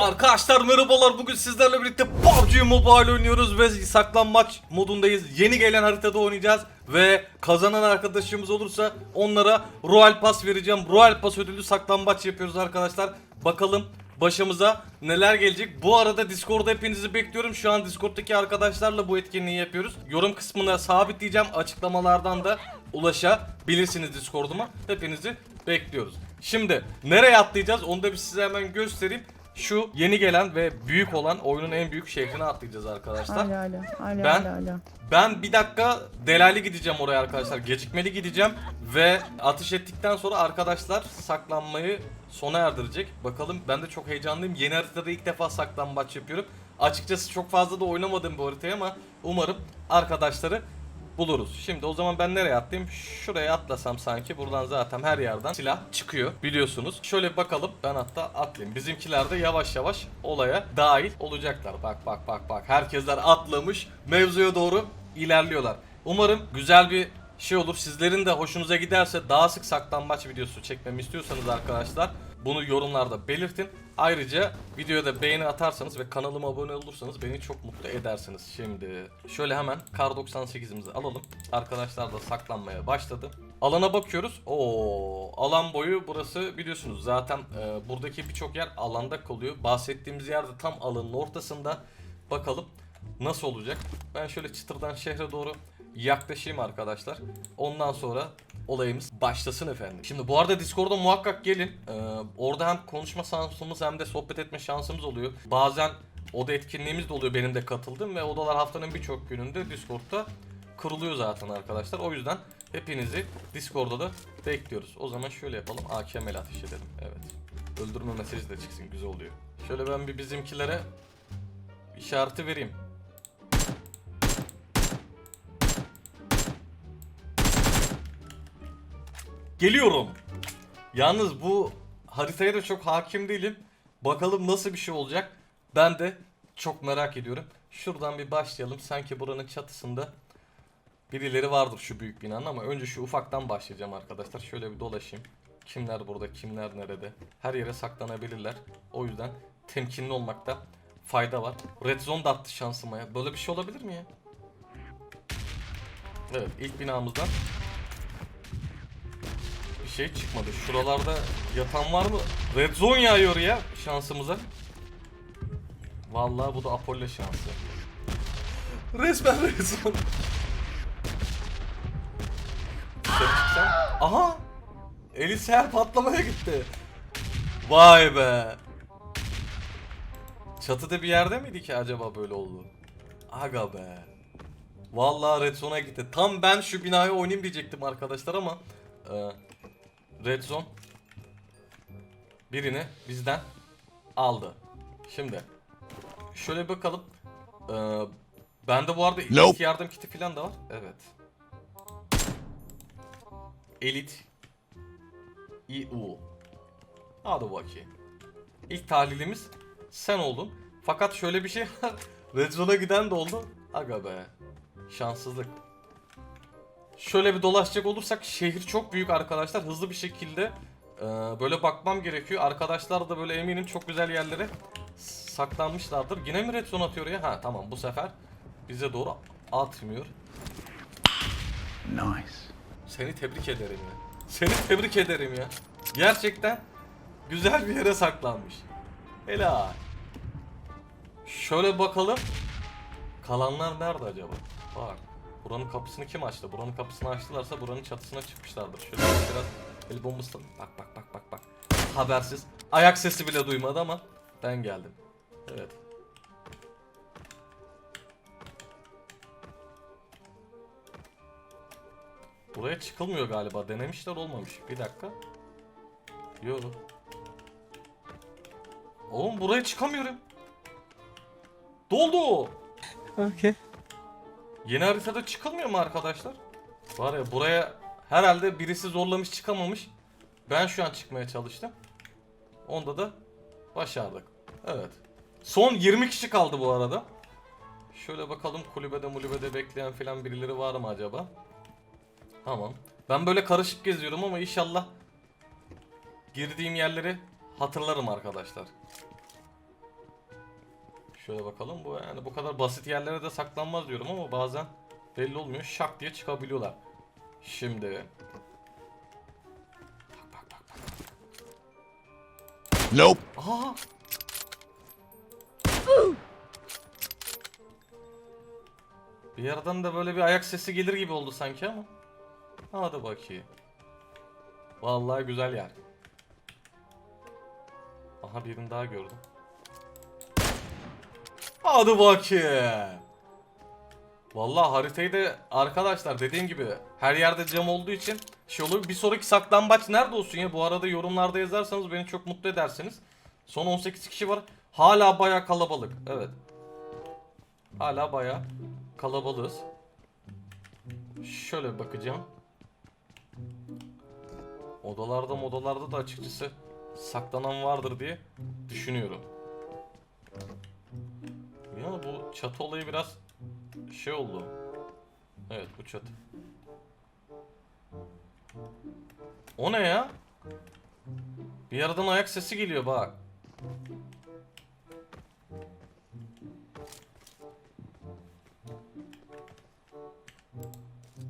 Arkadaşlar merhabalar bugün sizlerle birlikte PUBG Mobile oynuyoruz ve saklanmaç modundayız. Yeni gelen haritada oynayacağız ve kazanan arkadaşımız olursa onlara Royal Pass vereceğim. Royal Pass ödüllü saklambaç yapıyoruz arkadaşlar. Bakalım başımıza neler gelecek. Bu arada Discord'da hepinizi bekliyorum. Şu an Discord'daki arkadaşlarla bu etkinliği yapıyoruz. Yorum kısmına sabitleyeceğim. Açıklamalardan da ulaşabilirsiniz Discord'uma. Hepinizi bekliyoruz. Şimdi nereye atlayacağız onu da bir size hemen göstereyim. Şu yeni gelen ve büyük olan oyunun en büyük şehrine atlayacağız arkadaşlar. Hala hala. Hala Ben- hala hala. Ben bir dakika delali gideceğim oraya arkadaşlar. Gecikmeli gideceğim ve atış ettikten sonra arkadaşlar saklanmayı sona erdirecek. Bakalım ben de çok heyecanlıyım. Yeni haritada ilk defa saklambaç yapıyorum. Açıkçası çok fazla da oynamadım bu haritayı ama umarım arkadaşları buluruz. Şimdi o zaman ben nereye atlayayım? Şuraya atlasam sanki buradan zaten her yerden silah çıkıyor biliyorsunuz. Şöyle bakalım ben hatta atlayayım. Bizimkiler de yavaş yavaş olaya dahil olacaklar. Bak bak bak bak herkesler atlamış mevzuya doğru ilerliyorlar. Umarım güzel bir şey olur. Sizlerin de hoşunuza giderse daha sık saklambaç videosu çekmemi istiyorsanız arkadaşlar bunu yorumlarda belirtin. Ayrıca videoya da beğeni atarsanız ve kanalıma abone olursanız beni çok mutlu edersiniz. Şimdi şöyle hemen kar 98'imizi alalım. Arkadaşlar da saklanmaya başladı. Alana bakıyoruz. Oo, alan boyu burası biliyorsunuz. Zaten e, buradaki birçok yer alanda kalıyor. Bahsettiğimiz yerde tam alanın ortasında. Bakalım nasıl olacak? Ben şöyle çıtırdan şehre doğru yaklaşayım arkadaşlar. Ondan sonra olayımız başlasın efendim. Şimdi bu arada Discord'a muhakkak gelin. Ee, orada hem konuşma şansımız hem de sohbet etme şansımız oluyor. Bazen oda etkinliğimiz de oluyor benim de katıldığım ve odalar haftanın birçok gününde Discord'da kuruluyor zaten arkadaşlar. O yüzden hepinizi Discord'da da bekliyoruz. O zaman şöyle yapalım. AKM'le ateş edelim. Evet. Öldürme mesajı da çıksın. Güzel oluyor. Şöyle ben bir bizimkilere işareti vereyim. Geliyorum. Yalnız bu haritaya da çok hakim değilim. Bakalım nasıl bir şey olacak. Ben de çok merak ediyorum. Şuradan bir başlayalım. Sanki buranın çatısında birileri vardır şu büyük binanın ama önce şu ufaktan başlayacağım arkadaşlar. Şöyle bir dolaşayım. Kimler burada, kimler nerede? Her yere saklanabilirler. O yüzden temkinli olmakta fayda var. Red Zone da attı şansıma ya. Böyle bir şey olabilir mi ya? Evet, ilk binamızdan şey çıkmadı. Şuralarda yatan var mı? Red zone yağıyor ya şansımıza. Vallahi bu da Apollo şansı. Resmen red zone. Aha! Eliser patlamaya gitti. Vay be. Çatıda bir yerde miydi ki acaba böyle oldu? Aga be. Vallahi Red Zone'a gitti. Tam ben şu binayı oynayayım diyecektim arkadaşlar ama e, Red Zone birini bizden aldı. Şimdi şöyle bir bakalım. E, bende bu arada ilk Nope. yardım kiti falan da var. Evet. Elit IU. Hadi bakayım. İlk tahlilimiz sen oldun. Fakat şöyle bir şey var. Red Zone'a giden de oldu. Aga be. Şanssızlık. Şöyle bir dolaşacak olursak şehir çok büyük arkadaşlar. Hızlı bir şekilde e, böyle bakmam gerekiyor. Arkadaşlar da böyle eminim çok güzel yerlere saklanmışlardır. Yine mi red zone atıyor ya? Ha tamam bu sefer bize doğru atmıyor. Nice. Seni tebrik ederim ya. Seni tebrik ederim ya. Gerçekten güzel bir yere saklanmış. Helal. Şöyle bakalım. Kalanlar nerede acaba? Bak. Buranın kapısını kim açtı? Buranın kapısını açtılarsa buranın çatısına çıkmışlardır. Şöyle biraz el bombası. Bak bak bak bak bak. Habersiz. Ayak sesi bile duymadı ama ben geldim. Evet. Buraya çıkılmıyor galiba. Denemişler olmamış. Bir dakika. Yo. Oğlum buraya çıkamıyorum. Doldu. Okey. Yeni haritada çıkılmıyor mu arkadaşlar? Var ya buraya herhalde birisi zorlamış çıkamamış. Ben şu an çıkmaya çalıştım. Onda da başardık. Evet. Son 20 kişi kaldı bu arada. Şöyle bakalım kulübede mulübede bekleyen filan birileri var mı acaba? Tamam. Ben böyle karışık geziyorum ama inşallah girdiğim yerleri hatırlarım arkadaşlar. Şöyle bakalım bu yani bu kadar basit yerlere de saklanmaz diyorum ama bazen belli olmuyor. Şak diye çıkabiliyorlar. Şimdi bak bak bak. bak. Nope. Aa! Bir yerden de böyle bir ayak sesi gelir gibi oldu sanki ama. Hadi bakayım. Vallahi güzel yer. Aha birini daha gördüm. Hadi bakayım. Vallahi haritayı da arkadaşlar dediğim gibi her yerde cam olduğu için şey olur. Bir sonraki saklambaç nerede olsun ya? Bu arada yorumlarda yazarsanız beni çok mutlu edersiniz. Son 18 kişi var. Hala baya kalabalık. Evet. Hala baya kalabalığız. Şöyle bakacağım. Odalarda modalarda da açıkçası saklanan vardır diye düşünüyorum. Ya bu çatı olayı biraz şey oldu. Evet bu çatı. O ne ya? Bir yerden ayak sesi geliyor bak.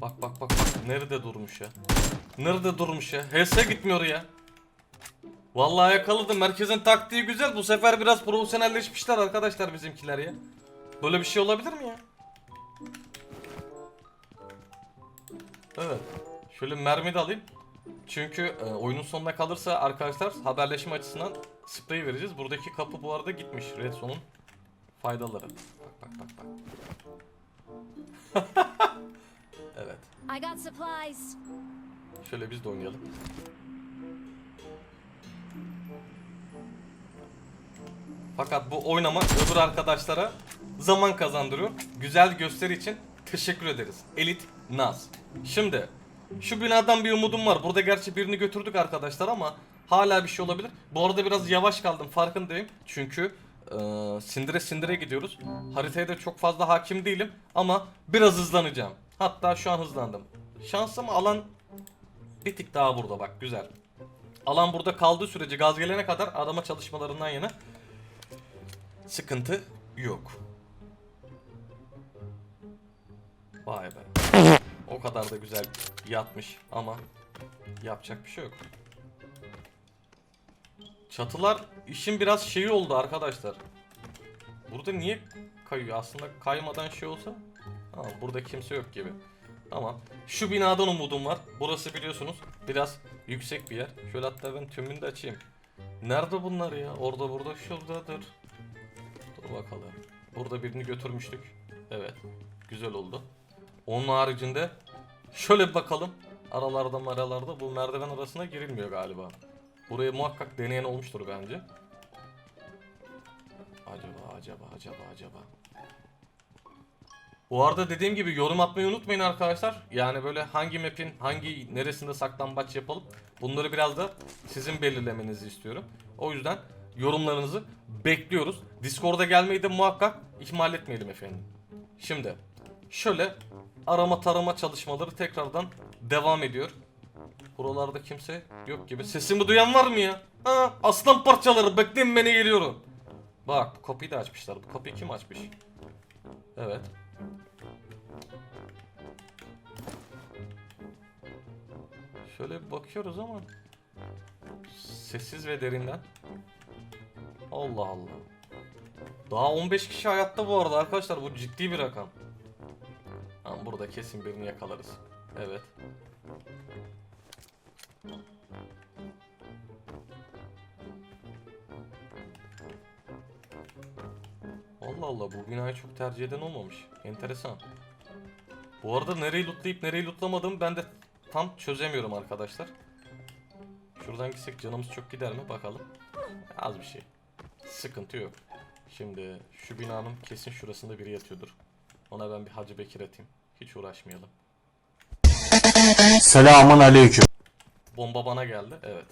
Bak bak bak bak nerede durmuş ya? Nerede durmuş ya? HS gitmiyor ya. Vallahi yakaladım. Merkezin taktiği güzel. Bu sefer biraz profesyonelleşmişler arkadaşlar bizimkiler ya. Böyle bir şey olabilir mi ya? Evet. Şöyle mermi de alayım. Çünkü e, oyunun sonuna kalırsa arkadaşlar haberleşme açısından sprey vereceğiz. Buradaki kapı bu arada gitmiş. Redstone'un faydaları. Bak bak bak bak. evet. Şöyle biz de oynayalım. Fakat bu oynama öbür arkadaşlara zaman kazandırıyor. Güzel gösteri için teşekkür ederiz. Elit Naz. Şimdi şu binadan bir umudum var. Burada gerçi birini götürdük arkadaşlar ama hala bir şey olabilir. Bu arada biraz yavaş kaldım farkındayım. Çünkü eee, sindire sindire gidiyoruz. Haritaya da çok fazla hakim değilim ama biraz hızlanacağım. Hatta şu an hızlandım. Şansım alan bir tık daha burada bak güzel. Alan burada kaldığı sürece gaz gelene kadar arama çalışmalarından yana sıkıntı yok. Vay be. O kadar da güzel yatmış ama yapacak bir şey yok. Çatılar işin biraz şeyi oldu arkadaşlar. Burada niye kayıyor? Aslında kaymadan şey olsa. Ama burada kimse yok gibi. Tamam. Şu binadan umudum var. Burası biliyorsunuz biraz yüksek bir yer. Şöyle hatta ben tümünü de açayım. Nerede bunlar ya? Orada burada şuradadır. Dur bakalım. Burada birini götürmüştük. Evet. Güzel oldu. Onun haricinde şöyle bir bakalım. Aralarda maralarda bu merdiven arasına girilmiyor galiba. Burayı muhakkak deneyen olmuştur bence. Acaba acaba acaba acaba. Bu arada dediğim gibi yorum atmayı unutmayın arkadaşlar. Yani böyle hangi map'in hangi neresinde saklambaç yapalım. Bunları biraz da sizin belirlemenizi istiyorum. O yüzden yorumlarınızı bekliyoruz. Discord'a gelmeyi de muhakkak ihmal etmeyelim efendim. Şimdi şöyle arama tarama çalışmaları tekrardan devam ediyor. Buralarda kimse yok gibi. Sesimi duyan var mı ya? Ha, aslan parçaları bekleyin beni geliyorum. Bak bu kapıyı da açmışlar. Bu kapıyı kim açmış? Evet. Şöyle bakıyoruz ama sessiz ve derinden. Allah Allah. Daha 15 kişi hayatta bu arada arkadaşlar bu ciddi bir rakam. Ama burada kesin birini yakalarız. Evet. Allah Allah bu binayı çok tercih eden olmamış. Enteresan. Bu arada nereyi lootlayıp nereyi lootlamadığımı ben de tam çözemiyorum arkadaşlar. Şuradan gitsek canımız çok gider mi bakalım. Az bir şey. Sıkıntı yok. Şimdi şu binanın kesin şurasında biri yatıyordur. Ona ben bir Hacı Bekir atayım. Hiç uğraşmayalım. Selamun aleyküm. Bomba bana geldi. Evet.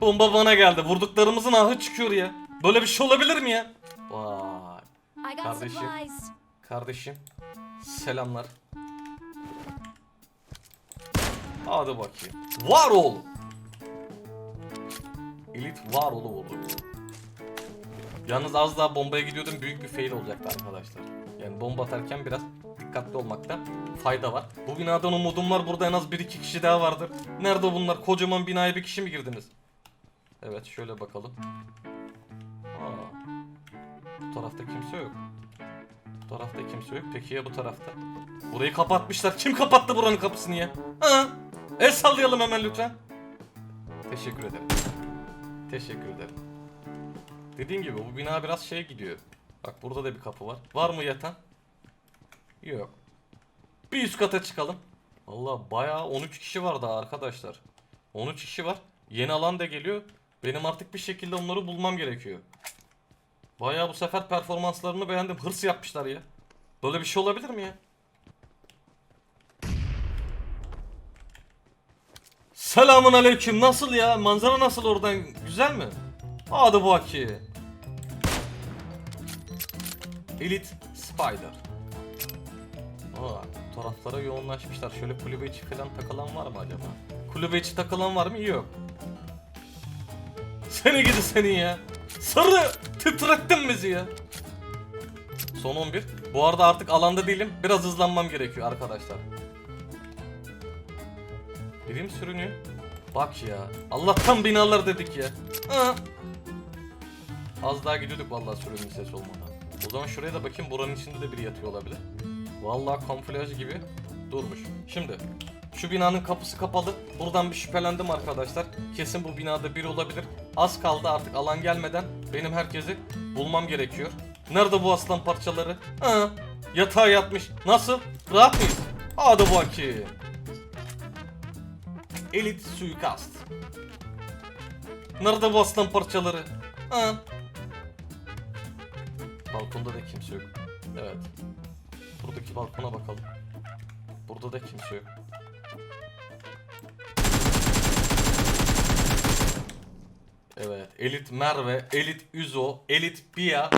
Bomba bana geldi. Vurduklarımızın ahı çıkıyor ya. Böyle bir şey olabilir mi ya? Vay. Kardeşim. Kardeşim. Selamlar. Hadi bakayım. Var ol. Elit var olu oldu. Yalnız az daha bombaya gidiyordum büyük bir fail olacaktı arkadaşlar. Yani bomba atarken biraz dikkatli olmakta fayda var. Bu binadan umudum var. Burada en az 1-2 kişi daha vardır. Nerede bunlar? Kocaman binaya bir kişi mi girdiniz? Evet şöyle bakalım. Aa, bu tarafta kimse yok. Bu tarafta kimse yok. Peki ya bu tarafta? Burayı kapatmışlar. Kim kapattı buranın kapısını ya? Ha? El sallayalım hemen lütfen. Teşekkür ederim. Teşekkür ederim. Dediğim gibi bu bina biraz şey gidiyor. Bak burada da bir kapı var. Var mı yatan? Yok. Bir üst kata çıkalım. Valla bayağı 13 kişi var daha arkadaşlar. 13 kişi var. Yeni alan da geliyor. Benim artık bir şekilde onları bulmam gerekiyor. Bayağı bu sefer performanslarını beğendim. Hırs yapmışlar ya. Böyle bir şey olabilir mi ya? Selamun aleyküm. Nasıl ya? Manzara nasıl oradan? Güzel mi? Hadi bakayım. Elite Spider. Aa, taraflara yoğunlaşmışlar. Şöyle kulübe içi falan takılan var mı acaba? Kulübe içi takılan var mı? Yok. Seni gidi seni ya. Sarı titrettin bizi ya. Son 11. Bu arada artık alanda değilim. Biraz hızlanmam gerekiyor arkadaşlar. Birim sürünüyor. Bak ya. Allah'tan binalar dedik ya. Az daha gidiyorduk vallahi sürünün ses olmadan. O zaman şuraya da bakayım buranın içinde de biri yatıyor olabilir. Vallahi kamuflaj gibi durmuş. Şimdi şu binanın kapısı kapalı. Buradan bir şüphelendim arkadaşlar. Kesin bu binada biri olabilir. Az kaldı artık alan gelmeden benim herkesi bulmam gerekiyor. Nerede bu aslan parçaları? Ha, yatağa yatmış. Nasıl? Rahat mıyız? Hadi bakayım. Elit suikast. Nerede bu aslan parçaları? Ha. Balkonda da kimse yok. Evet. Buradaki balkona bakalım. Burada da kimse yok. Evet. Elit Merve, Elit Üzo, Elit Bia,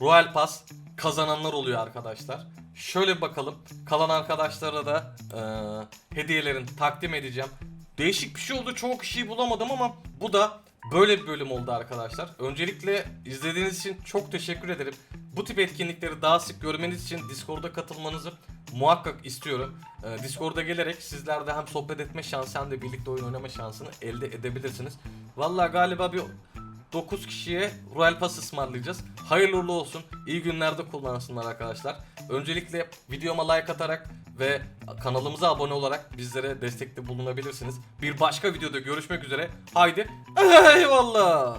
Royal Pass kazananlar oluyor arkadaşlar. Şöyle bakalım. Kalan arkadaşlara da eee, hediyelerini takdim edeceğim. Değişik bir şey oldu. Çoğu kişiyi bulamadım ama bu da böyle bir bölüm oldu arkadaşlar. Öncelikle izlediğiniz için çok teşekkür ederim. Bu tip etkinlikleri daha sık görmeniz için Discord'a katılmanızı muhakkak istiyorum. Ee, Discord'a gelerek sizler de hem sohbet etme şansı hem de birlikte oyun oynama şansını elde edebilirsiniz. Vallahi galiba bir 9 kişiye Royal Pass ısmarlayacağız. Hayırlı uğurlu olsun. İyi günlerde kullansınlar arkadaşlar. Öncelikle videoma like atarak ve kanalımıza abone olarak bizlere destekte bulunabilirsiniz. Bir başka videoda görüşmek üzere. Haydi eyvallah.